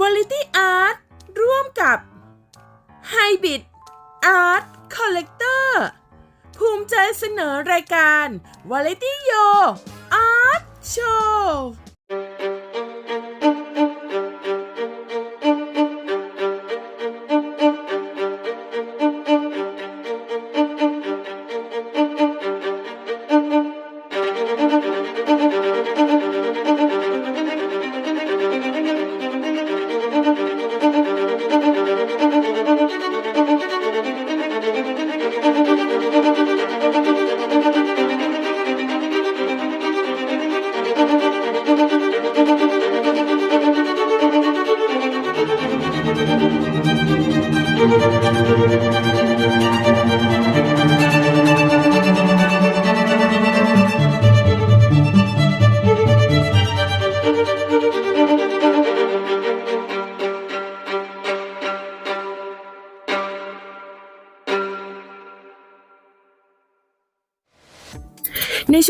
Variety Art ร่วมกับ Hybrid Art Collector ภูมิใจเสนอรายการ Variety Yo Art Show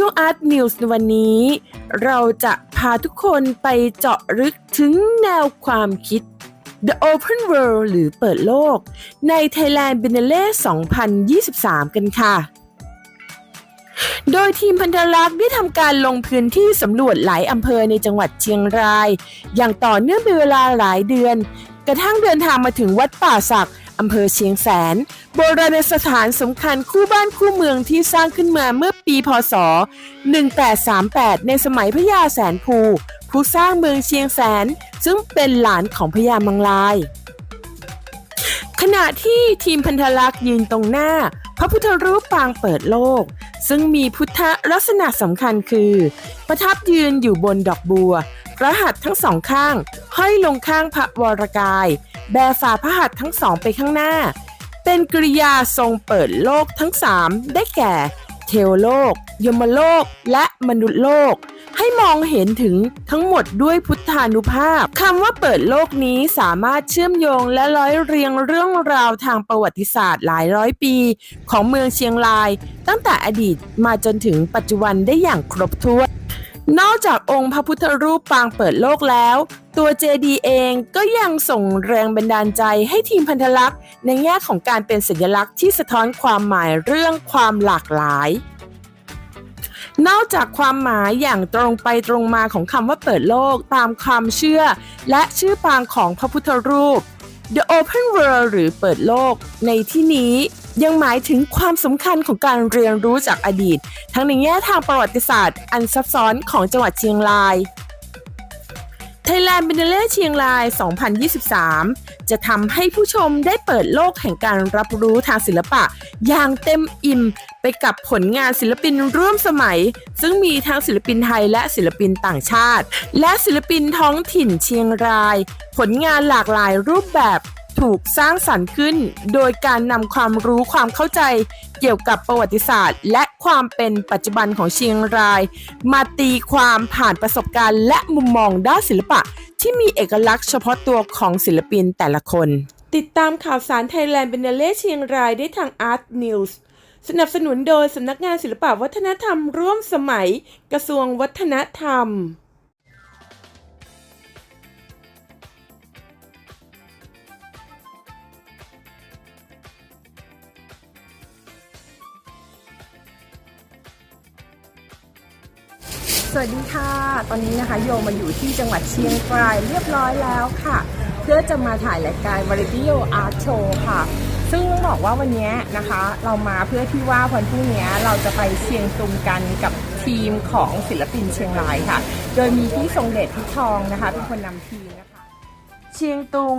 ช่วง Art News ในวันนี้ เราจะพาทุกคนไปเจาะลึกถึงแนวความคิด The Open World หรือเปิดโลก ใน Thailand Biennale 2023 กันค่ะ โดยทีมพันธลักษณ์ได้ทำการลงพื้นที่สำรวจหลายอำเภอในจังหวัดเชียงราย อย่างต่อเนื่องเป็นเวลาหลายเดือน กระทั่งเดินทางมาถึงวัดป่าศักด อำเภอเชียงแสน โบราณสถานสำคัญคู่บ้านคู่เมืองที่สร้างขึ้นมาเมื่อปีพศ 1838 ในสมัยพระยาแสนภู ผู้สร้างเมืองเชียงแสน ซึ่งเป็นหลานของพญามังลาย ขณะที่ทีมพันธลักษณ์ยืนตรงหน้า พระพุทธรูปปางเปิดโลก ซึ่งมีพุทธลักษณะสำคัญคือ ประทับยืนอยู่บนดอกบัว พระหัตถ์ทั้งสองข้าง ห้อยลงข้างพระวรกาย แบฝ่าพระหัตถ์ทั้งสองไปข้างหน้า เป็นกริยาทรงเปิดโลกทั้งสามได้แก่ เทวโลก ยมโลก และมนุษย์โลก ให้มองเห็นถึงทั้งหมดด้วยพุทธานุภาพคำว่าเปิดโลกนี้สามารถเชื่อมโยงและร้อยเรียงเรื่องราวทางประวัติศาสตร์หลายร้อยปี ของเมืองเชียงราย ตั้งแต่อดีตมาจนถึงปัจจุบันได้อย่างครบถ้วน นอกจากองค์พระพุทธรูปปางเปิดโลกแล้ว ตัวเจดีเองก็ยังส่งแรงบันดาลใจให้ทีมพันธลักษณ์ ในแง่ของการเป็นสัญลักษณ์ที่สะท้อนความหมายเรื่องความหลากหลาย นอกจากความหมายอย่างตรงไปตรงมาของคำว่าเปิดโลกตามความเชื่อ และชื่อปางของพระพุทธรูป The Open World หรือเปิดโลก ในที่นี้ยังหมายถึงความสำคัญของการเรียนรู้จากอดีต ทั้งในแง่ทางประวัติศาสตร์ อันซับซ้อนของจังหวัดเชียงราย Thailand Biennale เชียงราย 2023 จะทำให้ผู้ชมได้เปิดโลกแห่งการรับรู้ทางศิลปะ อย่างเต็มอิ่มไปกับผลงานศิลปินร่วมสมัย ซึ่งมีทั้งศิลปินไทยและศิลปินต่างชาติ และศิลปินท้องถิ่นเชียงราย ผลงานหลากหลายรูปแบบ ถูกสร้างสรรค์ขึ้น โดยการนำความรู้ความเข้าใจเกี่ยวกับประวัติศาสตร์ และความเป็นปัจจุบันของเชียงราย มาตีความผ่านประสบการณ์และมุมมองด้านศิลปะ ที่มีเอกลักษณ์เฉพาะตัวของศิลปินแต่ละคน ติดตามข่าวสารไทยแลนด์เบนเนเล่เชียงรายได้ทาง Art News สนับสนุนโดยสำนักงานศิลปวัฒนธรรมร่วมสมัย กระทรวงวัฒนธรรม วัสดีค่ะ ตอนนี้นะคะโยมาอยู่ที่จังหวัดเชียงรายเรียบร้อยแล้วค่ะ เพื่อจะมาถ่ายรายการ Variety Yo Art Show ค่ะ ซึ่งต้องบอกว่าวันนี้นะคะ เรามาเพื่อที่ว่าวันพรุ่งนี้เราจะไปเชียงตุงกันกับทีมของศิลปินเชียงรายค่ะ โดยมีพี่ทรงเดชพิทองนะคะเป็นคนนำทีมนะคะ เชียงตุง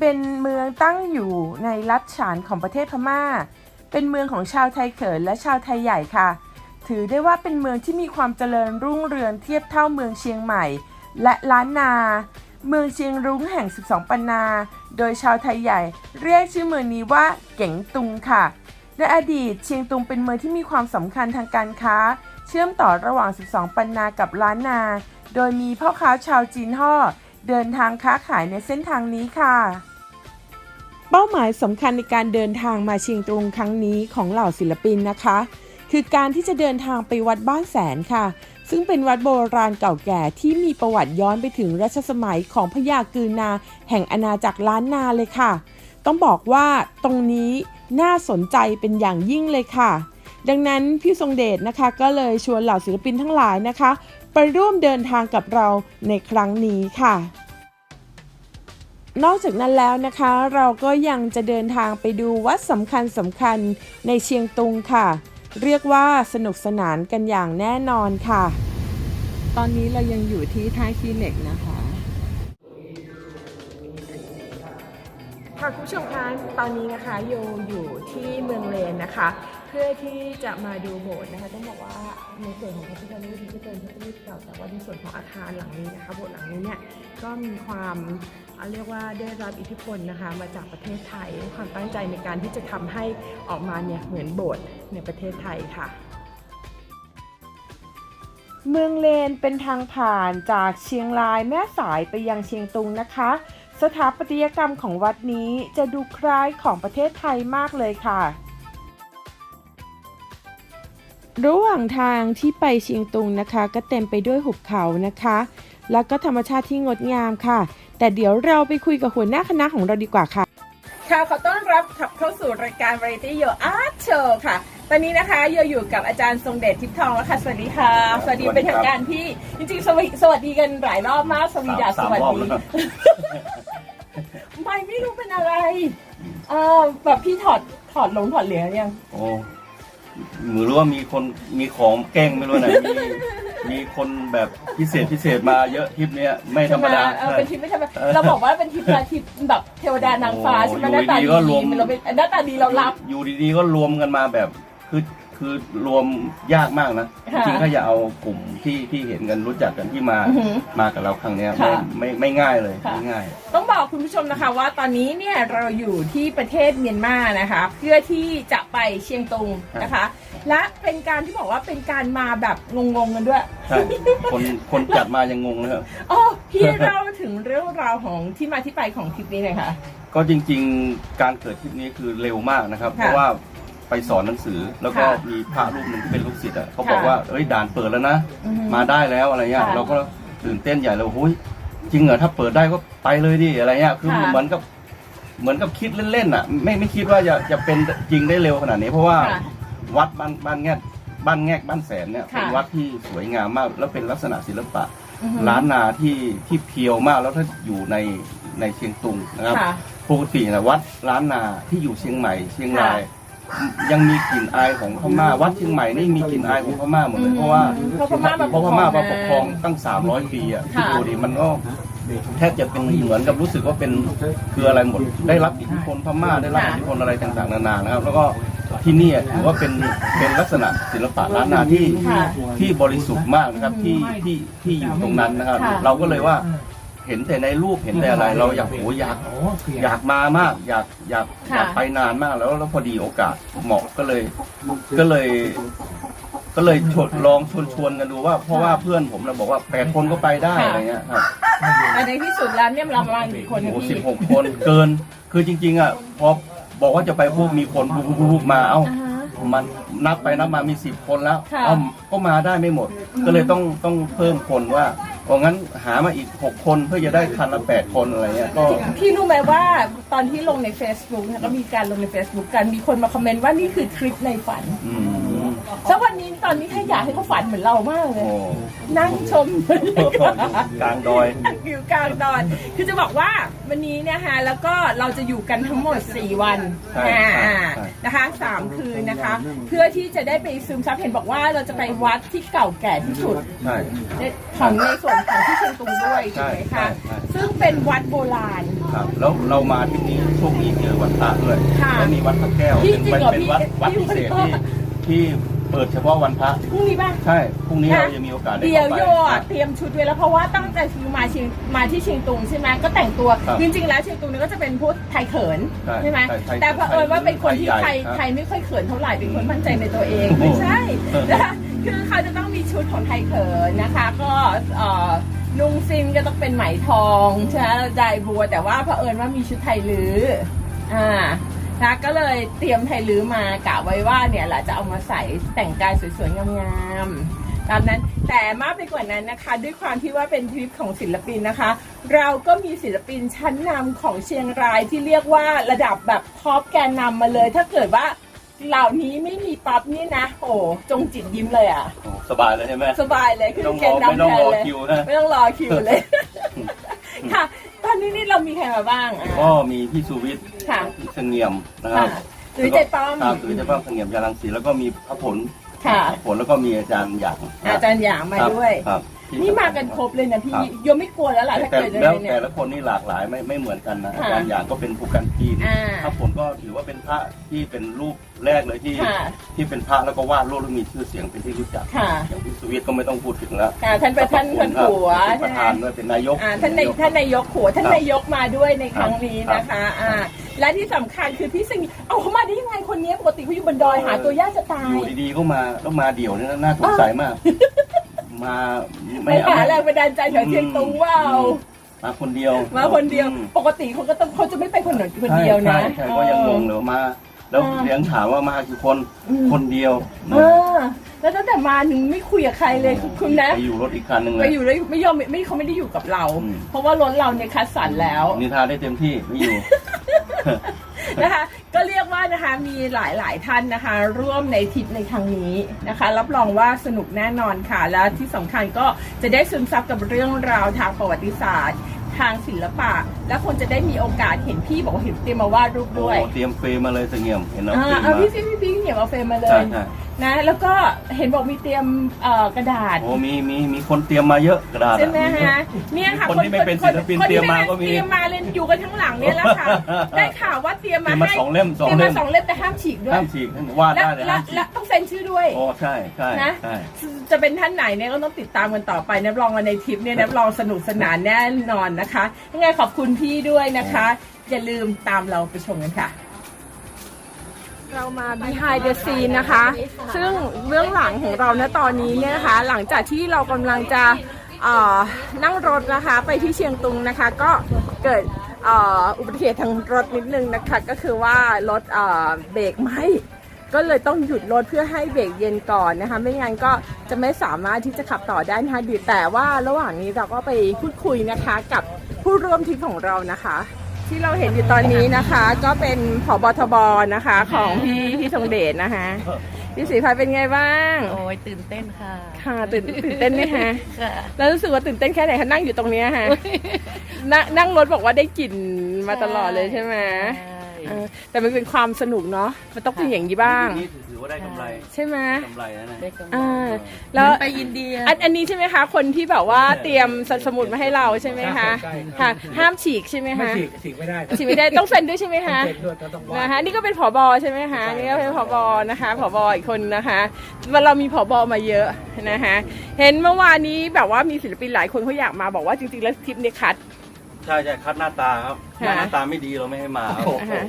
เป็นเมืองตั้งอยู่ในรัฐฉานของประเทศพม่า เป็นเมืองของชาวไทยเขินและชาวไทยใหญ่ค่ะ ถือได้ว่าเป็นเมืองที่มีความเจริญรุ่งเรืองเทียบเท่าเมืองเชียงใหม่ และล้านนา เมืองเชียงรุ้งแห่ง 12 ปันนา โดยชาวไทยใหญ่ เรียกชื่อเมืองนี้ว่าเก๋งตุงค่ะ ในอดีตเชียงตุงเป็นเมืองที่มีความสำคัญทางการค้า เชื่อมต่อระหว่าง 12 ปันนากับล้านนา โดยมีพ่อค้าชาวจีนห่อเดินทางค้าขายในเส้นทางนี้ค่ะเป้าหมายสำคัญในการเดินทางมาเชียงตุงครั้งนี้ของเหล่าศิลปินนะคะ คือการที่จะเดินทางไปวัดบ้านแสนค่ะ ซึ่งเป็นวัดโบราณเก่าแก่ที่มีประวัติย้อนไปถึงรัชสมัยของพญากือนา แห่งอาณาจักรล้านนาเลยค่ะ ต้องบอกว่าตรงนี้น่าสนใจเป็นอย่างยิ่งเลยค่ะ ดังนั้นพี่ทรงเดชนะคะ ก็เลยชวนเหล่าศิลปินทั้งหลายนะคะ ไปร่วมเดินทางกับเราในครั้งนี้ค่ะนอกจากนั้นแล้วนะคะเราก็ยังจะเดินทางไปดูวัดสำคัญสำคัญในเชียงตุงค่ะ เรียกว่าสนุกสนานกันอย่างแน่นอนค่ะ ตอนนี้เรายังอยู่ที่ท่าขี้เหล็กนะคะค่ะคุณผู้ชมคะตอนนี้นะคะโยอยู่ที่เมืองเลนนะคะ เพื่อที่จะมาดูโบสถ์นะคะต้องบอกว่าในส่วนของพระพุทธรูปที่เป็นพระพุทธรูปเก่าแต่ว่าในส่วนของอาคารหลังนี้นะคะโบสถ์หลังนี้เนี่ยก็มีความ เรียกว่าได้รับอิทธิพลนะคะมาจากประเทศไทยความตั้งใจในการที่จะทำให้ออกมาเนี่ยเหมือนโบสถ์ในประเทศไทยค่ะ เมืองเลนเป็นทางผ่านจากเชียงรายแม่สายไปยังเชียงตุงนะคะ สถาปัตยกรรมของวัดนี้จะดูคล้ายของประเทศไทยมากเลยค่ะระหว่างทางที่ไปเชียงตุงนะคะ ก็เต็มไปด้วยหุบเขานะคะ แล้วก็ธรรมชาติที่งดงามค่ะ แต่เดี๋ยวเราไปคุยกับหัวหน้าคณะของเราดีกว่าค่ะ ค่ะขอต้อนรับเข้าสู่รายการ Variety Yo Art Show ค่ะ ตอนนี้นะคะโยอยู่กับอาจารย์ทรงเดชทิพย์ทองแล้วค่ะ สวัสดีค่ะ สวัสดีสวัสดีเป็นทางครับการพี่ จริงๆ สวัสดีสวัสดีกันหลายรอบมาก สวีดาสสามวัสรอบดีแล้วไม่ไม่รู้เป็นอะไรเออแบบพี่ถอดถอดหลงถอดเหรียญยัง โอ้หรือว่ามีคนมีของแกล้งไม่รู้นะมี มีคนแบบพิเศษพิเศษมาเยอะทริปเนี้ยไม่ธรรมดา เออเป็นทิปไม่ธรรมดาเราบอกว่าเป็นทิปละทิปแบบเทวดานางฟ้าโอ้ใช่ไหมอยู่หน้าตาดีดีๆก็รวม เราเป็นหน้าตาดีเรารับ อยู่ดีๆก็รวมกันมาแบบคือคือรวมยากมากนะจค่ะริงๆถ้าอย่าเอากลุ่มที่ที่เห็นกันรู้จักกันที่มาอือหือมากับเราครั้งเนี้ยไม่ค่ะไม่ไม่ง่ายเลยค่ะไม่ง่าย ต้องบอกคุณผู้ชมนะคะว่าตอนนี้เนี่ยเราอยู่ที่ประเทศเมียนมานะคะ เพื่อที่จะไปเชียงตุงนะคะ และเป็นการที่บอกว่าเป็นการมาแบบงงๆกันด้วย ใช่คนคนจัดมายังงงเลยครับอ๋อพี่เล่าถึงเรื่องราวของที่มาที่ไปของทริปนี้หน่อยค่ะ ก็จริงๆการเกิดทริปนี้คือเร็วมากนะครับค่ะเพราะว่าไปสอนหนังสือแล้วก็ค่ะมีพระรูปหนึ่งที่เป็นลูกศิษย์อะเขาค่ะบอกว่าเอ้ยด่านเปิดแล้วนะอือฮึมาได้แล้วอะไรเงี้ยค่ะเราก็ตื่นเต้นใหญ่เลยหุ้ยจริงเหรอถ้าเปิดได้ก็ไปเลยดิอะไรเงี้ยคือค่ะเหมือนกับเหมือนกับคิดเล่นๆอะ ไม่ไม่คิดว่าจะจะเป็นจริงได้เร็วขนาดนี้เพราะว่าค่ะ วัดบ้านบ้านแงกบ้านแงกบ้านแสนเนี่ยค่ะ เป็นวัดที่สวยงามมาก แล้วเป็นลักษณะศิลปะ อือฮึล้านนาที่ที่เพียวมากแล้วถ้าอยู่ในในเชียงตุงนะครับ ค่ะ ปกตินะวัดล้านนาที่อยู่เชียงใหม่เชียงราย ยังมีกลิ่นอายของพม่าวัดเชียงใหม่นี่มีกลิ่นอายของพม่าหมดเลยเพราะว่าเพราะพม่ามาเพราะพม่ามาปปกกคครรอองงตั้ง 300 ปีอะค่ะที่ดูดิมันก็แทบจะเป็นเหมือนกับรู้สึกว่าเป็นคืออะไรหมด ได้รับอิทธิพลพม่าได้รับอิทธิพลอะไรต่างๆนานานะครับ แล้วก็ ที่นี่ถือว่าเป็นเป็นลักษณะศิลปะล้านนาที่ค่ะที่บริสุทธิ์มากนะครับที่ที่ที่อยู่ตรงนั้นนะครับ ค่ะ เราก็เลยว่าเห็นแต่ในรูปเห็นแต่อะไร เราอยากโหอยากอยากมามากอยากอยากค่ะ อยากไปนานมากแล้วแล้วพอดีโอกาสเหมาะก็เลย ก็เลย ก็เลยชวนลองชวนชวนกันดูว่า เพราะว่าเพื่อนผมเราบอกว่าแปดคนก็ไปได้อะไรเงี้ยครับแต่ในที่สุดแล้วเนี่ยเราประมาณกี่คนโอ้นะโหสิพี่บหกคนเกิน คือจริงๆอะพอ บอกว่าจะไปพวกมีคนบุกบุกมาเอ้าอ่าฮะ มันนับไปนับมามีสิบคนแล้วค่ะ เอ้าก็มาได้ไม่หมด ก็เลยต้องต้องเพิ่มคนว่าเพราะงั้นหามาอีกหกคนเพื่อจะได้คันละแปดคนอะไรเงี้ยก็ พี่รู้ไหมว่าตอนที่ลงใน Facebook นะคะก็มีการลงใน Facebook กันมีคนมาคอมเมนต์ว่านี่คือทริปในฝัน อืม แล้ววันนี้ตอนนี้ถ้าอยากให้เขาฝันเหมือนเรามากเลยโอ้นั่งชมกลางดอย อยู่กลางดอน คือจะบอกว่าวันนี้เนี่ยฮะแล้วก็เราจะอยู่กันทั้งหมด 4 วันใช่อ่าใช่อ่าใช่ นะคะสามคืนนะคะ เพื่อที่จะได้ไปซึมซับเห็นบอกว่าเราจะไปวัดที่เก่าแก่ที่สุดใช่ ในของในส่วนของที่เชียงตุงด้วยใช่ใช่ไหมใช่คะใช่ ซึ่งเป็นวัดโบราณ ครับ แล้วเรามาที่นี้โชคดีเจอวันพระด้วยค่ะแล้วมีวัดพระแก้วพี่เป็นจริงเหรอเป็นวัดพี่วัดพิเศษที่ที่ เปิดเฉพาะวันพระพรุ่งนี้ป่ะใช่พรุ่งนี้นะ เราจะมีโอกาสได้เดี๋ยวข้าไป โยอะเตรียมชุดไว้แล้วเพราะว่าตั้งใจคือมาเชียงมาที่เชียงตุงใช่ไหมก็แต่งตัวครับจริงๆแล้วเชียงตุงเนี่ยก็จะเป็นพูดไทยเขินใช่ใช่ไหมใช่ไทยแต่เผอิญว่าเป็นคนที่ไทไทยยใหญ่ครับไทยไม่ค่อยเขินเท่าไหร่เป็นคนมั่นใจในตัวเองโอ้โหไม่ใช่นะคะคือเขาจะต้องมีชุดของไทยเขินนะคะ ก็เอ่อนุ่งซินก็ต้องเป็นไหมทองใช่ไหมใจบัว แต่ว่าเผอิญว่ามีชุดไทยลื้ออ่า นะก็เลยเตรียมไทยลื้อมากะไว้ว่าเนี่ยแหละจะเอามาใส่แต่งกายสวยๆงามๆตามนั้นแต่มากไปกว่านั้นนะคะ ด้วยความที่ว่าเป็นทริปของศิลปินนะคะ เราก็มีศิลปินชั้นนำของเชียงรายที่เรียกว่าระดับแบบท็อปแกนนำมาเลย ถ้าเกิดว่าเหล่านี้ไม่มีปั๊บนี่นะโอ้จงจิตยิ้มเลยอะโอ้สบายเลยใช่ไหมสบายเลยขึ้นต้องแกรอนนำไม่ต้องแทนรอเลยคิวนะไม่ต้องรอคิวเลยค่ะ ตอนนี้นี่เรามีใครมาบ้างอะก็มีพี่สุวิทย์ค่ะพี่เสงี่ยมนะครับค่ะหรือใจป้อมครับหรือใจป้อมเสงี่ยมยาลังสีแล้วก็มีพระผลค่ะ พระผลแล้วก็มีอาจารย์หยางอาจารย์หยางมาด้วย ครับที่ นี่มากันครบเลยนะพี่ครับ โยมไม่กลัวแล้วล่ะถ้าแต่เกิดอะไรแล้วเนี่ย แต่ละคนนี่หลากหลายไม่ไม่เหมือนกันนะค่ะอาจารย์หยางก็เป็นผู้กันจีนอ่าพระผลก็ถือว่าเป็นพระที่เป็นรูปแรกเลยที่ ค่ะ ที่เป็นพระแล้วก็วาดรูปแล้วมีชื่อเสียงเป็นที่รู้จักค่ะอย่างพี่สุวิทย์ก็ไม่ต้องพูดถึงแล้วอ่าท่านประธานท่านผัวเป็นประธานด้วยเป็นนายก อ่าท่านในท่านนายกขัวท่านครับนายกมาด้วยในครั้งนี้ครับนะคะอ่าและที่สำคัญคือพี่สิงห์เอาเขามาได้ยังไงคนนี้ปกติเขาอยู่บนดอยหาตัวยากจะตาอยยู่ดีๆก็มาต้องมาเดี่ยวนี่น่าสงสัยมาก มาไปหาแรงบันดาลใจแถวเชียงตุงว่าวอืมมาคนเดียวมาคนเดียว อืมปกติเขาก็ต้องเขาจะไม่ไปคนหนึ่งคนเดียวนะ ใช่ใช่ก็ยังงงเลยว่ามา แล้วอ่าเลี้ยงถามว่ามากี่คนอืมคนเดียวเออแล้วตั้งแต่มาหนึ่งไม่คุยกับใครเลยคุณคุณนะไปอยู่รถอีกคันหนึ่งเลไปยอยู่เลยไม่ยอมไม่ไม่เขาไม่ได้อยู่กับเราอืมเพราะว่ารถเราเนี่ยคัดสรรแล้วนิทาได้เต็มที่ไม่อยู่นะคะก็เรียกว่านะคะมีหลายหลายๆท่านนะคะ ร่วมในทริปในครั้งนี้นะคะ รับรองว่าสนุกแน่นอนค่ะ และที่สำคัญก็จะได้ซึมซับกับเรื่องราวทางประวัติศาสตร์ ทางศิลปะ และคนจะได้มีโอกาสเห็นพี่บอกว่าเห็นเตรียมมาวาดรูปโอ้ด้วยเตรียมเฟรมมาเลยเสงี่ยมเห็นเอาอ่าเฟรมเอามา พี่พี่พี่พี่เหนียวเอาเฟรมมาเลใช่ยใช่ นะแล้วก็เห็นบอกมีเตรียมเอ่อกระดาษ โอ้มีมีมีคนเตรียมมาเยอะกระดาษอะใช่ไหมฮะเนี่ยค่ะคนที่ไม่เป็นศิลปินคที่เตรียมมาก็มีเตรียมมาเลยอยู่กันทั้งหลังเนี่ยแหละค่ะ ได้ข่าวว่าเตรียมเตรีมายมมาให้สองเล่มสองเตรียมเล่มามสองเล่มแต่ห้ามฉีกด้วยห้ามฉีกวาดและได้แต่และห้ามฉีและกต้องเซ็นชื่อด้วยโอ้ใช่ใช่นะใช่ จะเป็นท่านไหนเนี่ยก็ต้องติดตามกันต่อไปนับรองวันในทริปเนี่ยนับรองสนุกสนานแน่นอนนะคะยังไงขอบคุณพี่ด้วยนะคะ อย่าลืมตามเราไปชมกันค่ะ เรามา behind the scene นะคะ ซึ่งเบื้องหลังของเราณตอนนี้เนี่ยนะคะ หลังจากที่เรากำลังจะเอ่อนั่งรถนะคะ ไปที่เชียงตุงนะคะ ก็เกิดเอ่ออุบัติเหตุทางรถนิดนึงนะคะ ก็คือว่ารถเอ่อเบรกไหมก็เลยต้องหยุดรถเพื่อให้เบรกเย็นก่อนนะคะ ไม่งั้นก็จะไม่สามารถที่จะขับต่อได้นะคะดีแต่ว่าระหว่างนี้เราก็ไปพูดคุยนะคะกับ ผู้ร่วมทริปของเรานะคะ ที่เราเห็นอยู่ตอนนี้นะคะ ก็เป็นผบทบนะคะ ของพี่พี่ธงเดชนะคะพี่ศรีภัยเป็นไงบ้างโอ้ยตื่นเต้นค่ะ ค่ะตื่นตื่นเต้นไหมคะค่ะแล้วรู้สึกว่าตื่นเต้นแค่ไหนคะนั่งอยู่ตรงเนี้ยค่ะนั่งนั่งรถบอกว่าได้กลิ่นมาตลอดเลยใช่ไหม ใช่เออแต่มันเป็นความสนุกเนาะมันต้องเป็นอย่างนี้บ้าง นี่ถือว่าได้กำไรใช่ไหมกำไรนะเนี่ยได้กำลังอ่าแล้แล้ววไปอินเดีย อันอันนี้ใช่ไหมคะ คนที่แบบว่าเตรียมสมุดมาให้เราใช่ไหมคะใช่ครับ ค่ะ ห้ามฉีกใช่ไหมไม่คะฉีกฉีกไม่ได้ครับฉีกไม่ได้ต้องเซ็นด้วยใช่ไหมคะ เซ็นด้วยก็ต้องว่านะคะนี่ก็เป็นผอบอใช่ไหมคะนี่ก็เป็นผอบอนะคะผอบออีกคนนะคะว่าเรามีผอบอมาเยอะนะคะ เห็นเมื่อวานนี้แบบว่ามีศิลปินหลายคนเขาอยากมาบอกว่าจริงๆแล้วทริปนี้คัดใช่ใช่คัดหน้าตาครับค่ะหน้าตาไม่ดีเราไม่ให้มาครับนะคะ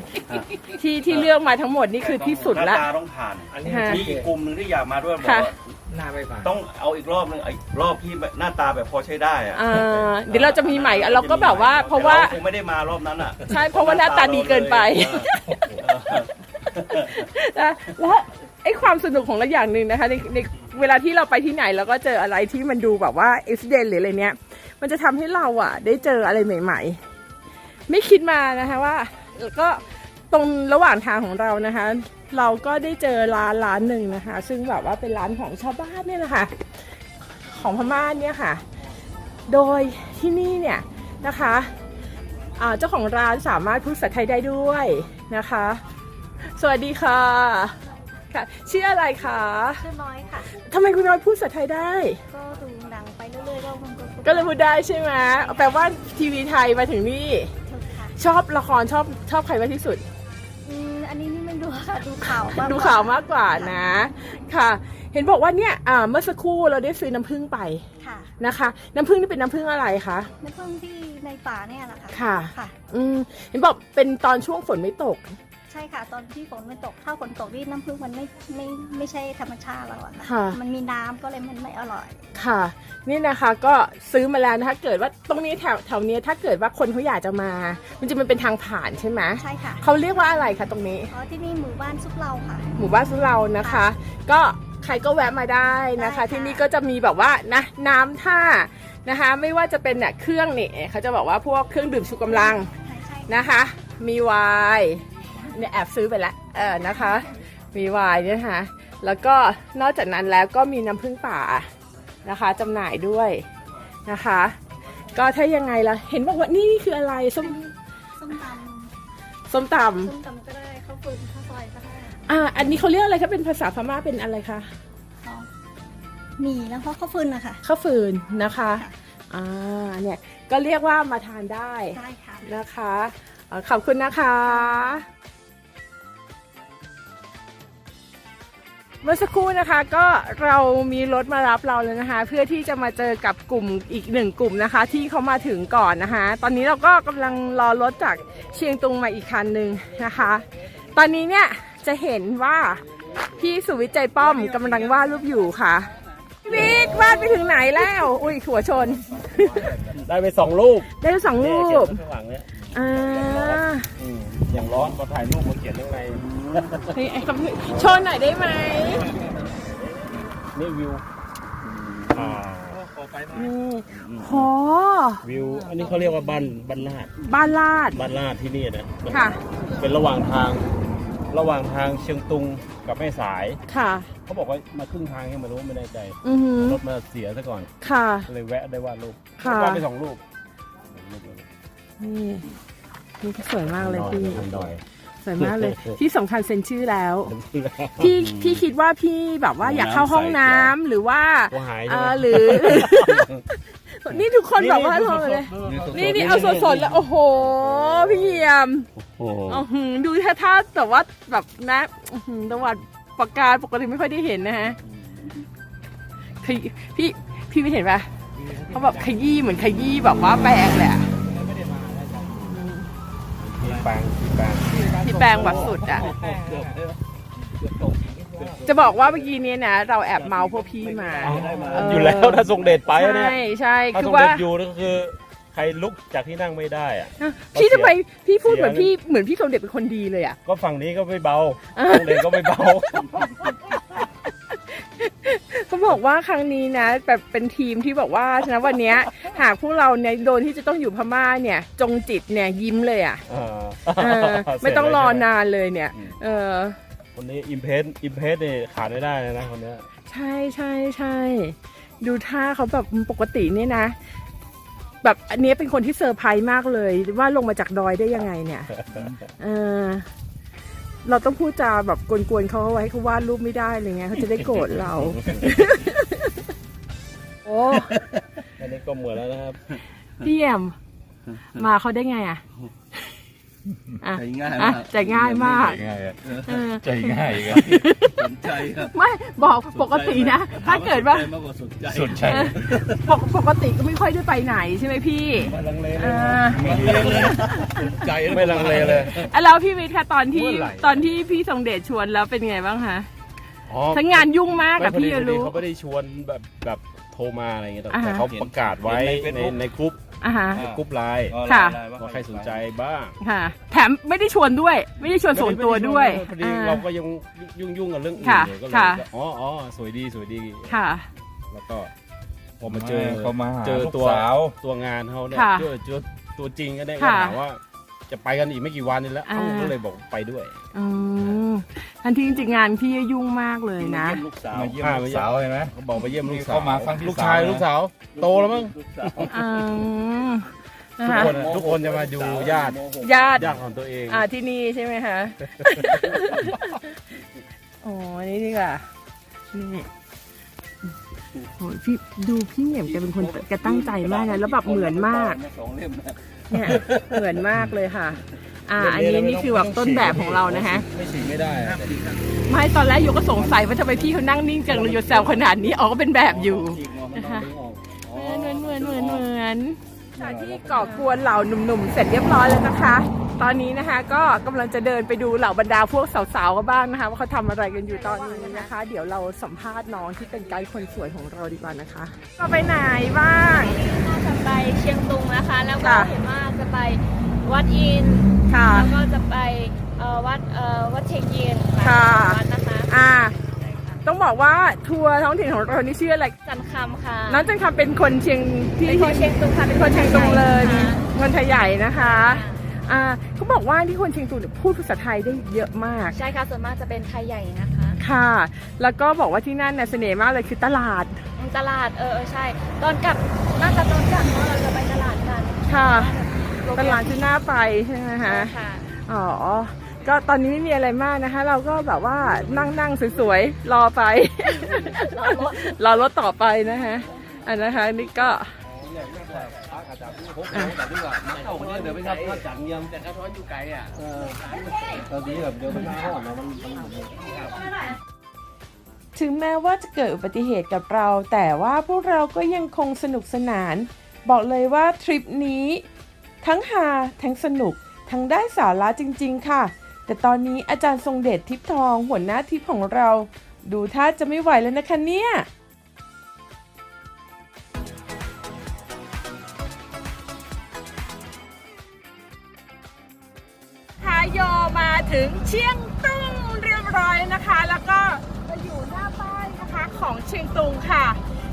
ที่ที่เลือกมาทั้งหมดนี่คือที่สุดหละ น้าตาต้องผ่านอันนี้ค่ะมีอีกกลุ่มหนึ่งที่อยากมาด้วยบอกค่ะว่าหน้าไม่ผ่านต้องเอาอีกรอบหนึงไอ้รอบที่แบบหน้าตาแบบพอใช้ได้อะอ่าเดี๋ยวเราจะมีใหม่เราก็แบบว่าเพราะว่า แต่คงไม่ได้มารอบนั้นอะใช่เพราะว่าหน้าตาดีเกินไป เออนะและไอ้ความสนุกของเราอย่างหนึ่งนะคะในในเวลาที่เราไปที่ไหนเราก็เจออะไรที่มันดูแบบว่าอุบิเหตุหรืออะไรเนี้ย มันจะทำให้เราอะ ได้เจออะไรใหม่ ๆ ไม่คิดมานะคะว่าแล้วก็ตรงระหว่างทางของเรานะคะ เราก็ได้เจอร้านร้านหนึ่งนะคะ ซึ่งแบบว่าเป็นร้านของชาวบ้านเนี่ยแหละค่ะของพม่าเนี่ยค่ะ โดยที่นี่เนี่ยนะคะอ่าเจ้าของร้านสามารถพูดภาษาไทยได้ด้วยนะคะ สวัสดีค่ะค่ะชื่ออะไรคะชื่อน้อยค่ะทำไมคุณน้อยพูดภาษาไทยได้ ก็ดูหนังไปเรื่อยๆก็มัน ก็ก็เลยพูดได้ใช่ไหมแปลว่าทีวีไทยมาถึงนี่ ถูกค่ะชอบละครชอบชอบใครมากที่สุด อืมอันนี้นี่ไม่ดูค่ะ ดูข่าวบ้างดูข่าวมากกว่านะ ค่ะ เห็นบอกว่าเนี่ยอ่าเมื่อสักครู่เราได้ซื้อน้ำผึ้งไปค่ะ นะคะ น้ำผึ้งนี่เป็นน้ำผึ้งอะไรคะน้ำผึ้งที่ในป่าเนี่ยแหละค่ะ ค่ะ ค่ะ อืมเห็นบอกเป็นตอนช่วงฝนไม่ตก ใช่ค่ะ ตอนที่ฝนไม่ตกถ้าฝนตกนี่น้ำผึ้งมันไม่ไม่ไม่ใช่ธรรมชาติแล้วอะค่ะ มันมีน้ำก็เลยมันไม่อร่อย ค่ะ นี่นะคะก็ซื้อมาแล้วนะคะเกิดว่าตรงนี้แถวแถวเนี้ยถ้าเกิดว่าคนเขาอยากจะมา มันจะมันเป็นทางผ่านใช่ไหมใช่ค่ะเขาเรียกว่าอะไรคะตรงนี้ อ๋อที่นี่หมู่บ้านซุปเราค่ะ หมู่บ้านสุเรานะคะก็ใครก็แวะมาได้นะคะ ได้ค่ะ ที่นี่ก็จะมีแบบว่านะน้ำท่านะคะ ไม่ว่าจะเป็นเนี่ยเครื่องนี่เขาจะบอกว่าพวกเครื่องดื่มชูกำลังใช่ใช่นะคะ มีไวน์ เนี่ยแอบซื้อไปแล้วเออนะคะมีไวน์เนี่ยนะคะแล้วก็นอกจากนั้นแล้วก็มีน้ำผึ้งป่านะคะจำหน่ายด้วยนะคะ ก็ถ้ายังไงล่ะเห็นบอกว่านี่นี่คืออะไรส้มส้มตส้มตำส้มตำก็ได้ข้าวฟืนข้าวซอยก็ได้ำอ่าอันนี้เขาเรียกอะไรคะเป็นภาษาพม่าเป็นอะไรคะอ๋อมีแล้วก็ข้าวฟืนนะคะข้าวฟืนนะคะอ่าเนี่ยก็เรียกว่ามาทานได้ได้ค่ะนะคะเอ่อขอบคุณนะคะ เมื่อสักครู่นะคะก็เรามีรถมารับเราแล้วนะคะ เพื่อที่จะมาเจอกับกลุ่มอีกหนึ่งกลุ่มนะคะ ที่เขามาถึงก่อนนะคะ ตอนนี้เราก็กำลังรอรถจากเชียงตุงมาอีกคันหนึ่งนะคะ ตอนนี้เนี่ยจะเห็นว่าพี่สุวิทย์ใจป้อมกำลังวาดรูปอยู่ค่ะพี่วิทย์วาดไปถึงไหนแล้ว อุ้ยหัวชน ได้ไปสองรูป ได้สองรูปข้างหลังเนี่ยอ่าอืมอย่างร้อนพอถ่ายรูปมาเขียนข้างใน เฮ้ยไอ้คำโชว์หน่อยได้ไหมนี่วิวอ่านี่โหวิว อันนี้เขาเรียกว่าบ้านบ้านลาดบ้านลาด บ้านลาดที่นี่นะมันค่ะ เป็นระหว่างทาง ระหว่างทางเชียงตุงกับแม่สาย ค่ะ เขาบอกว่ามาครึ่งทางยังไม่รู้ไม่แน่ใจอือหือรถมาเสียซะก่อนค่ะก็เลยแวะได้วาดรูปค่ะ วาดไปสองรูปนี่นี่ก็สวยมากเลยพี่บนดอย สวยมากเลย ที่สำคัญเซ็นชื่อแล้วบนดอยพี่พี่คิดว่าพี่แบบว่าอยากเข้าห้องน้ำหรือว่าตัวหายเอใช่ไหม อหรือ นี่ทุกคนแบบว่านี่ทำเลยสดๆนี่นี่เอาสดๆแล้วโอ้โห พี่เยี่ยมโอ้โห อื้อหือดูท่าท่าแต่ว่าแบบนะอื้อหือจังหวัดปากกาปกติไม่ค่อยได้เห็นนะฮะขยพี่พี่ไม่เห็นปะเขาแบบขยี้เหมือนขยี้แบบว่าแปรงเลยอะที่แปลงที่แปลง ที่แปรงแบบสุดอะจะบอกว่าเมื่อกี้เนี้นะเราแอบเมาพวกพี่มาเอยู่แล้วถ้าทรงเดชไปอะเนี่ยใช่ใช่ถ้าคืทรองว่า เด็ดอยู่ก็คือ ใครลุกจากที่นั่งไม่ได้อะ พี่ทำไมพี่พูดเสียเหมือนพี่เหมือนพี่สมเด็จเป็นคนดีเลยอะก็ฝั่งนี้ก็ไม่เบาอ่าทรงเด็ดก็ไม่เบา เขาบอกว่าครั้งนี้นะแบบเป็นทีมที่บอกว่าฉะนั้นวันเนี้ยหากพวกเราเนี่ยโดนที่จะต้องอยู่พม่าเนี่ย จงจิตเนี่ยยิ้มเลยอะเออเออไม่ต้องรอนานเลยเนี่ย เออ คนนี้อิมเพสอิมเพสนี่ขาดไม่ได้เลยนะคนเนี้ยใช่ใช่ใช่ดูท่าเขาแบบปกติเนี่ยนะ แบบอันเนี้ยเป็นคนที่เซอร์ไพรส์มากเลย ว่าลงมาจากดอยได้ยังไงเนี่ยเออ เราต้องพูดจาแบบกวนๆเขาเอาไว้เขาวาดรูปไม่ได้เลยไงเขาจะได้โกรธเรา โอ้อันนี้ก็เหมือนแล้วนะครับพี่เอี่ยมมาเขาได้ไงอะ อะใจง่ายอะมากใจง่ายมาก ง่ายอะเออ ใจง่ายครับสนใจครับไม่บอกปกตินะถ้าเกิดว่ามากกว่าสนใจสุดใจ เออปกปกติก็ไม่ค่อยได้ไปไหนใช่ไหมพี่ไม่ลังเลเอเลยอสนใจไม่ลังเลเลย อะแล้วพี่วิทย์คะตอนที่เมื่อไหร่ ตอนที่พี่ทรงเดชชวนแล้วเป็นไงบ้างคะอ๋อทั้งงานยุ่งมากไม่กับพอดีพี่พอดีรู้ เขาไม่ได้ชวนแบบแบบโทรมาอะไรเงี้ยแต่อ่าฮะ แต่เขาประกาศไว้ในในกรุ๊ป อะฮะ ในกรุ๊ปไลน์ค่ะว่าใครสนใจบ้างค่ะ แถมไม่ได้ชวนด้วย ไม่ได้ชวนส่วนตัวด้วยพอดีอ่า เราก็ยังยุ่งยุ่งๆกับเรื่องอื่นค่ะอยู่ก็เลยค่ะ อ๋ออ๋อสวยดีสวยดีค่ะ แล้วก็พอมาเจอ เขามาหาเจอลูกตัว สาว ตัวงานเขาเนี่ยค่ะเจอเจอตัวจริงก็ได้ก็ค่ะ ถามว่า จะไปกันอีกไม่กี่วันนี่แล้วเอ้าอ่า ก็เลยบอกไปด้วยอืมทันที่จริงๆงานพี่ยุ่งมากเลยนะ ลูกสาวมาเยี่ยมพาลูไปกสาวเห็นไหม เขาบอกไปเยี่ยมลูกสาวเข้ามาครั้งที่ลูกชายสามลูกสาว โตแล้วมั้ง ลูกสาวอืมนะทุกคะคนทุกคนจะมาดูญาติญาติ ญาติของตัวเองอ่าที่นี่ใช่ไหมคะโอ้นี่ดีกว่านี่ โอ้ยพี่ดูพี่เหนียมแกเป็นคนแกตั้งใจมากนะแล้วแบบเหมือนมากสองเล่มนะเนี่ยเหมือนมากเลยค่ะ อ่า อันนี้นี่คือแบบต้นแบบของเรานะฮะ ไม่ฉีกไม่ได้อะไม่ตอนแรกโยก็สงสัยว่าทำไมพี่เขานั่งนิ่งจังเลยโยแซวขนาดนี้อ๋อก็เป็นแบบอยู่ ฉีกงอมันนะคะต้องดึงออกอ๋อเหมือนเหมือนเหมือนเหมือนเหมือน ที่ก่อกวนเหล่าหนุ่มๆ เสร็จเรียบร้อยแล้วนะคะ ตอนนี้นะคะก็กำลังจะเดินไปดูเหล่าบรรดาพวกสาวๆกันบ้างนะคะ ว่าเขาทำอะไรกันอยู่ตอนนี้นะคะ เดี๋ยวเราสัมภาษณ์น้องที่เป็นไกด์คนสวยของเราดีกว่านะคะก็ไปไหนบ้างน่าจะไปเชียงตุงนะคะ แล้วก็ค่ะเห็นว่าจะไปวัดอินค่ะแล้วก็จะไปเอ่อวัดเอ่อวัดเชงเยียนค่ะวัดนะคะอ่าต้องบอกว่าทัวร์ท้องถิ่นของเรานี่ชื่ออะไรจันคำค่ะน้องจันคำเป็นคนเชียงที่เป็นคนเชียงตุงค่ะเป็นคนเชียงตุงเลยค่ะคนไทยใหญ่นะคะ อ่าเขาบอกว่าที่คนเชียงตุงเนี่ยพูดภาษาไทยได้เยอะมาก ใช่ค่ะ ส่วนมากจะเป็นไทยใหญ่นะคะ ค่ะ แล้วก็บอกว่าที่นั่นเนี่ยเสน่ห์มากเลยคือตลาด ตลาดเออเออใช่ ตอนกลับน่าจะตอนกลับเนาะเราจะไปตลาดกัน ค่ะโรงตแรมลาดที่น่าไปใช่ไหมคะค่ะอ๋อ ก็ตอนนี้ไม่มีอะไรมากนะคะ เราก็แบบว่านั่งนั่งๆสวยๆ รอไปรอรถรอรถต่อไปนะคะอันนะคะนี่ก็ แต่ที่ว่ามันเข้าคนเดียวเดี๋ยวไปครับถ้าจัดเงียมแต่กระท้อนอยู่ไกลอะเออตอนนี้แบบเดี๋ยวมันเข้าอะมันมันมันถึงแม้ว่าจะเกิดอุบัติเหตุกับเรา แต่ว่าพวกเราก็ยังคงสนุกสนาน บอกเลยว่าทริปนี้ ทั้งฮาทั้งสนุก ทั้งได้สาระจริง ๆ ค่ะ แต่ตอนนี้อาจารย์ทรงเดชทิพทองหัวหน้าทิพของเรา ดูท่าจะไม่ไหวแล้วนะคะเนี่ย ถึงเชียงตุงเรียบร้อยนะคะ แล้วก็มาอยู่หน้าป้ายนะคะของเชียงตุงค่ะ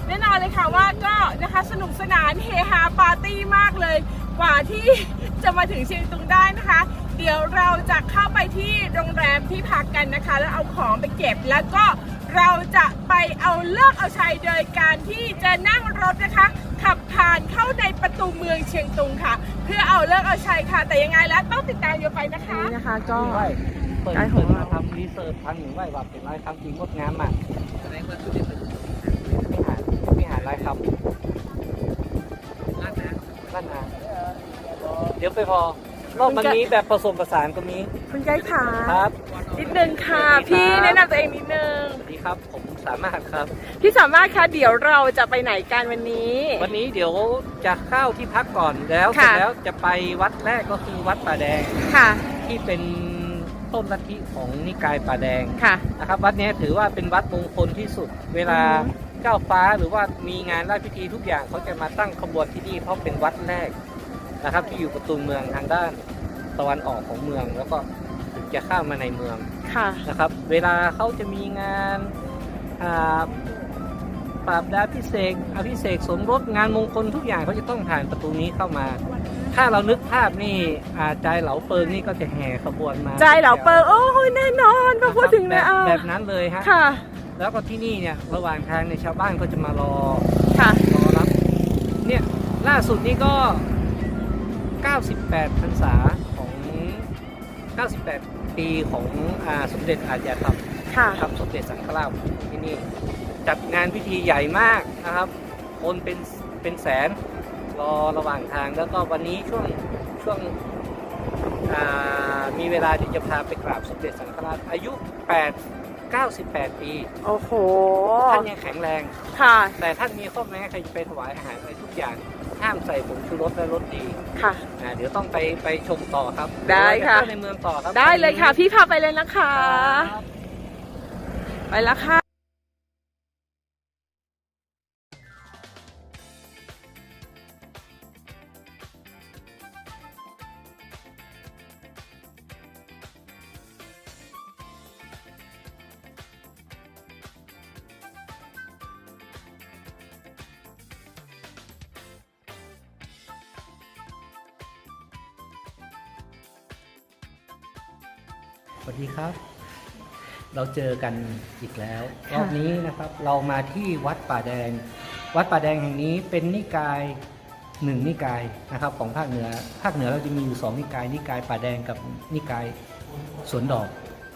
แน่นอนเลยค่ะว่าก็นะคะสนุกสนานเฮฮาปาร์ตี้มากเลย กว่าที่จะมาถึงเชียงตุงได้นะคะ เดี๋ยวเราจะเข้าไปที่โรงแรมที่พักกันนะคะ แล้วเอาของไปเก็บแล้วก็เราจะไปเอาเลิกเอาชัยโดยการที่จะนั่งรถนะคะ ขับผ่านเข้าในประตูเมืองเชียงตุงค่ะ เพื่อเอาเลิกเอาชัยค่ะ แต่ยังไงแล้วต้องติดตามโยไปนะคะ นี่นะคะก็ ไหว้เปิดได้ของ เปิดเรามาทำรีเสิร์ชพันหนึ่งไหว้ว่าเป็นร้อยคำจริงงดงามมากแสดงว่าคือเป็นวิหารวิหารร้อยคำร้านนาร้านนาเดี๋ยวไปพอ รอบมันนี้แบบผสมผสานก็มีคุณไกด์ขาครับนิดนึงค่ะ พี่แนะนำตัวเองนิดนึงสวัสดีครับ ผมสามารถครับ พี่สามารถคะเดี๋ยวเราจะไปไหนกันวันนี้ วันนี้เดี๋ยวจะเข้าที่พักก่อนแล้วเสร็ค่ะจแล้วจะไปวัดแรกก็คือวัดป่าแดงค่ะ ที่เป็นต้นลัทธิของนิกายป่าแดงค่ะนะครับวัดเนี้ยถือว่าเป็นวัดมงคลที่สุด เวลาอือฮึเจ้าฟ้าหรือว่ามีงานราชพิธีทุกอย่างเขาจะมาตั้งขบวนที่นี่เพราะเป็นวัดแรก นะครับ ที่อยู่ประตูเมืองทางด้านตะวันออกของเมือง แล้วก็ถึงจะเข้ามาในเมืองค่ะ นะครับ เวลาเขาจะมีงานอ่าปราบดาพิเศษกอภิเษกสมรสงานมงคลทุกอย่างเขาจะต้องผ่านประตูนี้เข้ามา ถ้าเรานึกภาพนี่อาใจเหลาเปิงนี่ก็จะแห่ขบวนมาใจเหล่าเปิงโอ้ยแน่นอนพอพูดถึงแบนะบอะแบบนั้นเลยฮะ ค่ะ แล้วก็ที่นี่เนี่ยระหว่างทางในยชาวบ้านก็จะมารอค่ะ รอรับเนี่ยล่าสุดนี่ก็ 98พรรษาของ 98 ปีของอาสมเด็จอาจยธรรมค่ะครับสมเด็จสังฆราชที่นี่ จัดงานพิธีใหญ่มากนะครับ คนเป็นเป็นแสนรอระหว่างทางแล้วก็วันนี้ช่วงช่วงอ่ามีเวลาที่จะพาไปกราบสมเด็จสังฆราชอายุ 8 98 ปี โอ้โห ท่านยังแข็งแรง ค่ะ แต่ท่านมีข้อแม้ใครจะไปถวายอาหารอะไรทุกอย่าง ห้ามใส่ผงชูรสและรสดีค่ะนะเดี๋ยวต้องไปไปชมต่อครับได้ค่ะเยวเราจเข้าในเมืองต่อครับได้เลยค่ะ พี่พาไปเลยนะคะ ครับ ไปแล้วค่ะ วัสดีครับ เราเจอกันอีกแล้วค่ะรอบนี้นะครับเรามาที่วัดป่าแดง วัดป่าแดงแห่งนี้เป็นนิกายหนึ่งนิกายนะครับ ของภาคเหนือภาคเหนือเราจะมีอยู่สองนิกาย นิกายป่าแดงกับนิกายสวนดอก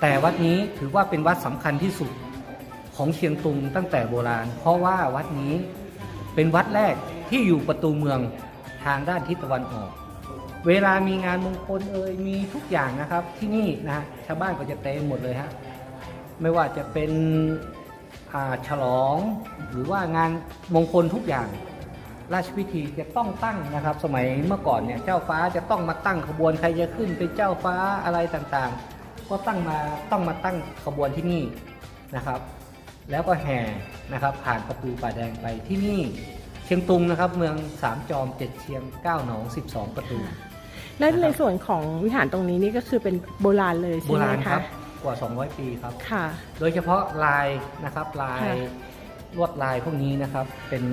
แต่วัดนี้ถือว่าเป็นวัดสำคัญที่สุดของเชียงตุงตั้งแต่โบราณ เพราะว่าวัดนี้เป็นวัดแรกที่อยู่ประตูเมืองทางด้านทิศตะวันออก เวลามีงานมงคลเอ่ยมีทุกอย่างนะครับ ที่นี่นะฮะชาวบ้านก็จะเต็มหมดเลยฮะไม่ว่าจะเป็นอ่าฉลองหรือว่างานมงคลทุกอย่าง ราชพิธีจะต้องตั้งนะครับ สมัยเมื่อก่อนเนี่ยเจ้าฟ้าจะต้องมาตั้งขบวนใครจะขึ้นเป็นเจ้าฟ้าอะไรต่างๆ ก็ตั้งมาต้องมาตั้งขบวนที่นี่นะครับ แล้วก็แห่นะครับผ่านประตูป่าแดงไปที่นี่เชียงตุงนะครับ เมืองสามจอมเจ็ดเชียงเก้าหนองสิบสองประตู และในส่วนของวิหารตรงนี้นี่ก็คือเป็นโบราณเลยโบใช่ไหมราณคคะรับกว่า 200 ปีครับ ค่ะ โดยเฉพาะลายนะครับลายค่ะลวดลายพวกนี้นะครับเป็น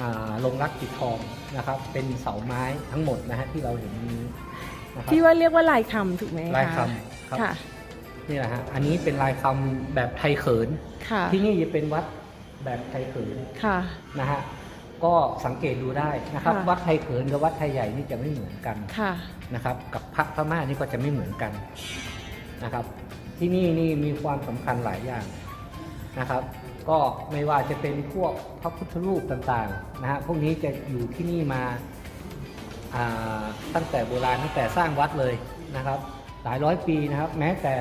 อ่าลงรักปิดทองนะครับ เป็นเสาไม้ทั้งหมดนะฮะที่เราเห็นนี้นะครับที่ว่าเรียกว่าลายคำถูกไหมะลายคำครับค่ะนี่แหละฮะอันนี้เป็นลายคำแบบไทยเขิน ค่ะที่นี่จะเป็นวัดแบบไทยเขินค่ะ นะฮะ ก็สังเกตดูได้นะครับ ค่ะ วัดไทยเขินกับวัดไทยใหญ่นี่จะไม่เหมือนกันค่ะ นะครับ กับพระพม่านี่ก็จะไม่เหมือนกันนะครับ ที่นี่นี่มีความสำคัญหลายอย่างนะครับ ก็ไม่ว่าจะเป็นพวกพระพุทธรูปต่างๆนะฮะพวกนี้จะอยู่ที่นี่มาอ่าตั้งแต่โบราณตั้งแต่สร้างวัดเลยนะครับ หลายร้อยปีนะครับ แม้แต่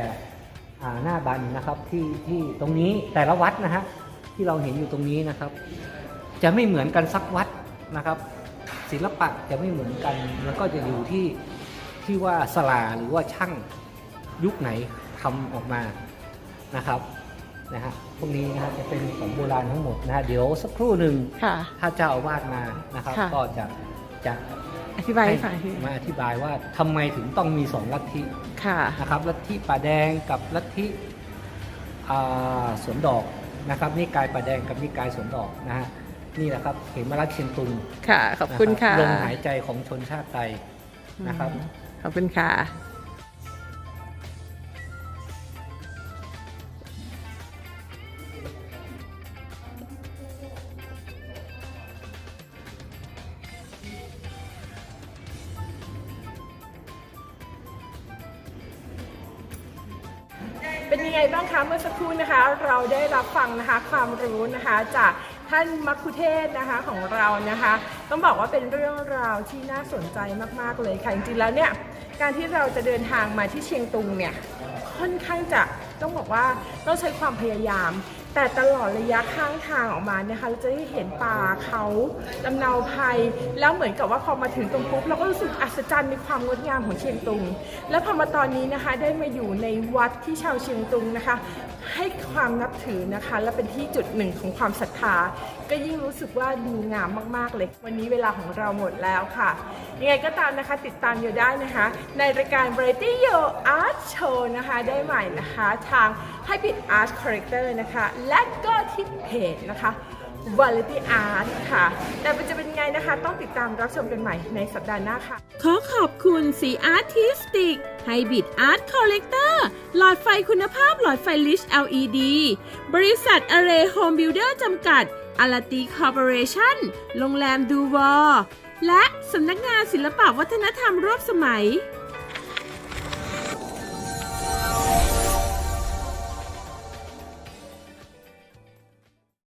อ่าหน้าบันนะครับที่ที่ตรงนี้แต่ละวัดนะฮะที่เราเห็นอยู่ตรงนี้นะครับ จะไม่เหมือนกันสักวัดนะครับ ศิลปะจะไม่เหมือนกันแล้วก็จะอยู่ที่ที่ว่าสลาหรือว่าช่างยุคไหนทำออกมานะครับนะฮะพวกนี้นะฮะจะเป็นของโบราณทั้งหมดนะฮะเดี๋ยวสักครู่หนึ่งค่ะถ้าเจ้าอาวาสมานะครับค่ะก็จะจะอธิบายให้ฟังทีมาอธิบายว่าทำไมถึงต้องมีสองลัทธิค่ะนะครับลัทธิป่าแดงกับลัทธิอ่าสวนดอกนะครับนิกายป่าแดงกับนิกายสวนดอกนะฮะ นี่แหละครับ เขมรัตน์เชียงตุงค่ะ ขอบคุณค่ะนรับลมหายใจของชนชาติไทยนะครับ ขอบคุณค่ะเป็นยังไงบ้างคะเมื่อสักครู่นะคะ เราได้รับฟังนะคะความรู้นะคะจาก ท่านมัคคุเทศ์นะคะของเรานะคะ ต้องบอกว่าเป็นเรื่องราวที่น่าสนใจมากๆเลยค่ะจริงๆแล้วเนี่ยการที่เราจะเดินทางมาที่เชียงตุงเนี่ยค่อนข้างจะต้องบอกว่าต้องใช้ความพยายาม แต่ตลอดระยะข้างทางออกมาเนี่ยค่ะเราจะได้เห็นป่าเขาลำเนาภัย แล้วเหมือนกับว่าพอมาถึงตรงปุ๊บเราก็รู้สึกอัศจรรย์ในความงดงามของเชียงตุง แล้วพอมาตอนนี้นะคะได้มาอยู่ในวัดที่ชาวเชียงตุงนะคะ ให้ความนับถือนะคะ และเป็นที่จุดหนึ่งของความศรัทธา ก็ยิ่งรู้สึกว่าดีงามมากๆเลย วันนี้เวลาของเราหมดแล้วค่ะยังไงก็ตามนะคะติดตามอยู่ได้นะคะ ในรายการ Variety Yo Art Show นะคะได้ใหม่นะคะทาง Hybrid Art Corrector นะคะ และก็ที่เพจนะคะ Variety Art ค่ะ แต่มันจะเป็นไงนะคะ ต้องติดตามรับชมกันใหม่ในสัปดาห์หน้าค่ะ ขอขอบคุณสีอาร์ติสติกไฮบิดอาร์ตคอลเลกเตอร์หลอดไฟคุณภาพหลอดไฟลิช LED บริษัทอเรโฮมบิลเดอร์จำกัดอาราตีคอร์ปอเรชั่นโรงแรมดูวอและสำนักงานศิลปวัฒนธรรมร่วมสมัย